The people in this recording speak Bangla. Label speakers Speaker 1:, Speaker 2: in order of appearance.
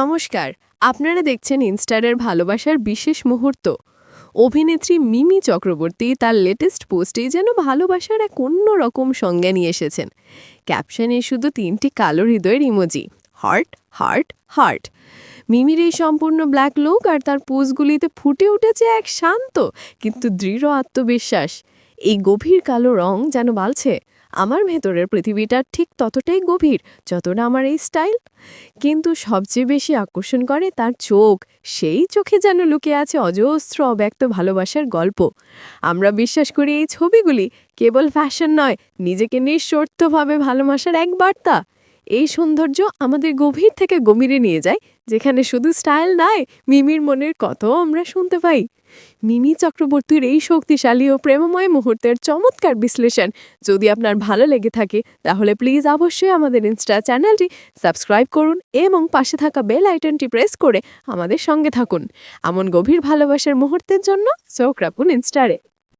Speaker 1: নমস্কার, আপনারা দেখছেন ইনস্টারের ভালোবাসার বিশেষ মুহূর্ত। অভিনেত্রী মিমি চক্রবর্তী তার লেটেস্ট পোস্টেই যেন ভালোবাসার এক অন্য রকম সংজ্ঞা নিয়ে এসেছেন। ক্যাপশনে শুধু তিনটি কালো হৃদয়ের ইমোজি হার্ট হার্ট হার্ট মিমির এই সম্পূর্ণ ব্ল্যাক লোক আর তার পোজগুলিতে ফুটে উঠেছে এক শান্ত, কিন্তু দৃঢ় আত্মবিশ্বাস। এই গভীর কালো রং যেন বালছে আমার ভেতরের পৃথিবীটা ঠিক ততটাই গভীর যতটা আমার এই স্টাইল। কিন্তু সবচেয়ে বেশি আকর্ষণ করে তার চোখ, সেই চোখে যেন লুকে আছে অজস্র অব্যক্ত ভালোবাসার গল্প। আমরা বিশ্বাস করি এই ছবিগুলি কেবল ফ্যাশন নয়, নিজেকে নিঃশর্তভাবে ভালোবাসার এক বার্তা। এই সৌন্দর্য আমাদের গভীর থেকে গভীরে নিয়ে যায়, যেখানে শুধু স্টাইল নয়, মিমির মনের কথাও আমরা শুনতে পাই। মিমি চক্রবর্তীর এই শক্তিশালী ও প্রেমময় মুহূর্তের চমৎকার বিশ্লেষণ। যদি আপনার ভালো লেগে থাকে, তাহলে প্লিজ অবশ্যই আমাদের ইনস্টা চ্যানেলটি সাবস্ক্রাইব করুন এবং পাশে থাকা বেল আইকনটি প্রেস করে আমাদের সঙ্গে থাকুন। এমন গভীর ভালোবাসার মুহূর্তের জন্য চোখ রাখুন ইনস্টারে।